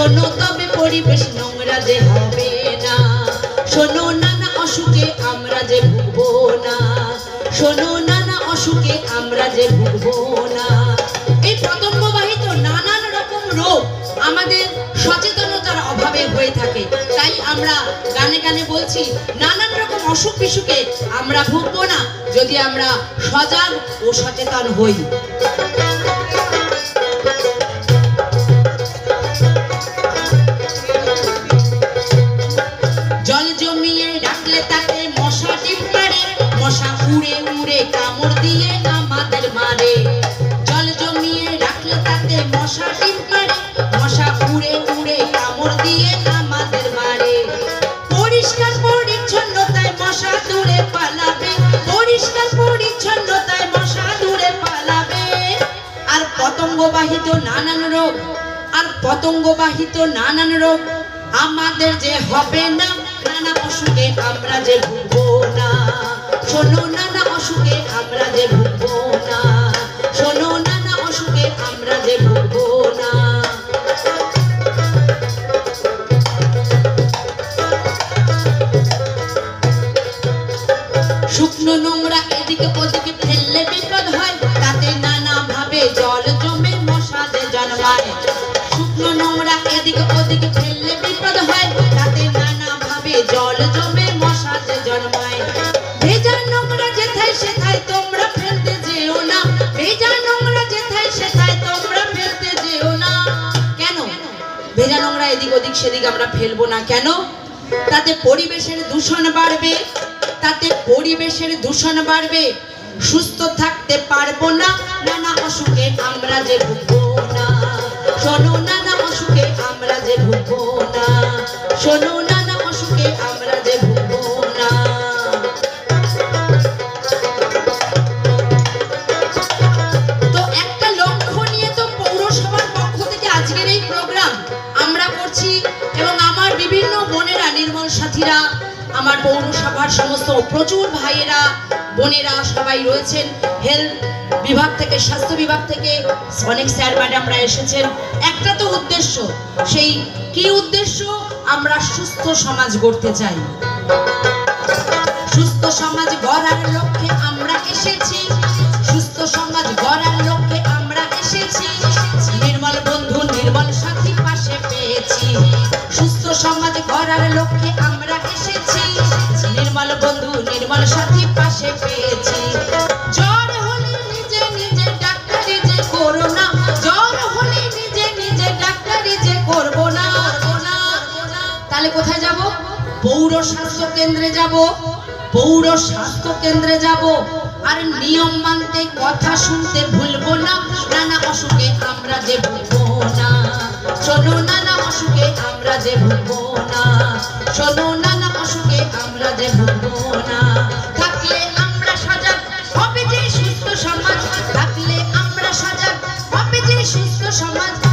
শোনো তবে পরিবেশ নোংরা যে হবে না। শোনো নানা অসুখে আমরা যে ভুগবো না। শোনো নানা অসুখে আমরা যে ভুগবো না। এই পতঙ্গবাহিত নানান রকম রোগ আমাদের সচেতনতার অভাবে হয়ে থাকে। তাই আমরা গানে গানে বলছি, নানান রকম অসুখ বিসুখে আমরা ভুগবো না, যদি আমরা সজাগ ও সচেতন হই। পতঙ্গবাহিত নানান রোগ, আর পতঙ্গবাহিত নানান রোগ আমাদের যে হবে না, নানা অসুখে আমরা যে ভুগবো না। শোনো, নানা অসুখে আমরা যে ভুগবো না। শোনো, নানা অসুখে আমরা যে ভুগবো না। শুকনো নোংরা এদিকে ওদিকে এদিক ওদিক সেদিক আমরা ফেলব না কেন? তাতে পরিবেশের দূষণ বাড়বে, তাতে পরিবেশের দূষণ বাড়বে। সুস্থ থাকতে পারব না, নানা অসুখে আমরা যে ভুগবো না। শোনো, নানা অসুখে আমরা যে ভুগবো না। শোনো করছি এবং আমার বিভিন্ন বোনেরা, নির্মল সাথীরা, আমার পৌরসভার সমস্ত প্রচুর ভাইয়েরা, বোনেরা সবাই রয়েছেন। হেলথ বিভাগ থেকে, স্বাস্থ্য বিভাগ থেকে অনেক স্যার, ম্যাডামরা এসেছেন। একটা তো উদ্দেশ্য, সেই কি উদ্দেশ্য? আমরা সুস্থ সমাজ গড়তে চাই। সুস্থ সমাজ গড়ার তাহলে কোথায় যাব? পৌর স্বাস্থ্য কেন্দ্রে যাব। পৌর স্বাস্থ্য কেন্দ্রে যাব। আর নিয়ম মানতে কথা শুনতে ভুলবো না। নানা অসুখে আমরা যে ভুলবো না। শোনো, নানা অসুখে আমরা যে ভুলবো না। শোনো, নানা অসুখে আমরা যে ভুলবো না। সমাজ।